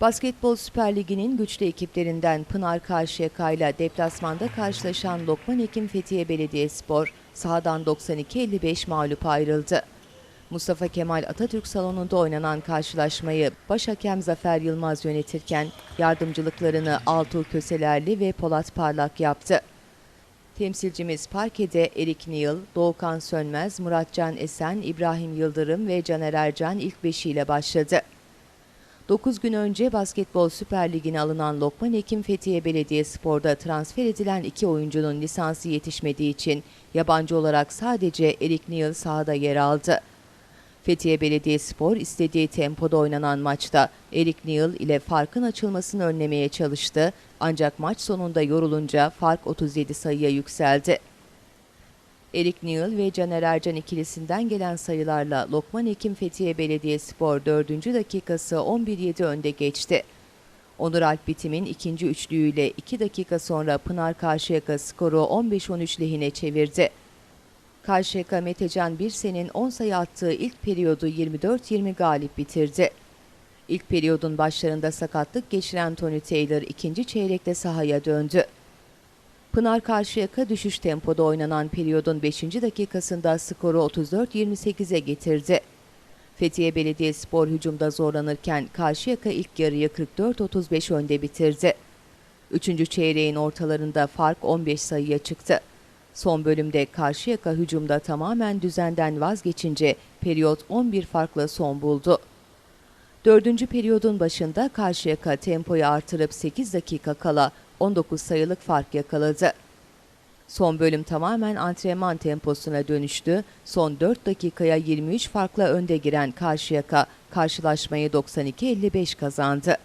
Basketbol Süper Ligi'nin güçlü ekiplerinden Pınar Karşıyaka ile deplasmanda karşılaşan Lokman Ekim Fethiye Belediyespor sahadan 92-55 mağlup ayrıldı. Mustafa Kemal Atatürk salonunda oynanan karşılaşmayı başhakem Zafer Yılmaz yönetirken yardımcılıklarını Altuğ Köselerli ve Polat Parlak yaptı. Temsilcimiz parkede Erik Niyıl, Doğukan Sönmez, Muratcan Esen, İbrahim Yıldırım ve Caner Ercan ilk beşiyle başladı. 9 gün önce Basketbol Süper Ligi'ne alınan Lokman Ekim Fethiye Belediyespor'da transfer edilen iki oyuncunun lisansı yetişmediği için yabancı olarak sadece Erik Niyıl sahada yer aldı. Fethiye Belediyespor istediği tempoda oynanan maçta Erik Niyıl ile farkın açılmasını önlemeye çalıştı ancak maç sonunda yorulunca fark 37 sayıya yükseldi. Erik Niyıl ve Caner Ercan ikilisinden gelen sayılarla Lokman Ekim Fethiye Belediyespor 4. dakikası 11-7 önde geçti. Onur Alp Bitim'in ikinci üçlüğüyle 2 dakika sonra Pınar Karşıyaka skoru 15-13 lehine çevirdi. Karşıyaka Metecan Birsen'in 10 sayı attığı ilk periyodu 24-20 galip bitirdi. İlk periyodun başlarında sakatlık geçiren Tony Taylor ikinci çeyrekte sahaya döndü. Pınar Karşıyaka düşüş tempoda oynanan periyodun 5. dakikasında skoru 34-28'e getirdi. Fethiye Belediyespor hücumda zorlanırken Karşıyaka ilk yarıyı 44-35 önde bitirdi. Üçüncü çeyreğin ortalarında fark 15 sayıya çıktı. Son bölümde Karşıyaka hücumda tamamen düzenden vazgeçince periyot 11 farkla son buldu. Dördüncü periyodun başında Karşıyaka tempoyu artırıp 8 dakika kala 19 sayılık fark yakaladı. Son bölüm tamamen antrenman temposuna dönüştü. Son 4 dakikaya 23 farkla önde giren Karşıyaka karşılaşmayı 92-55 kazandı.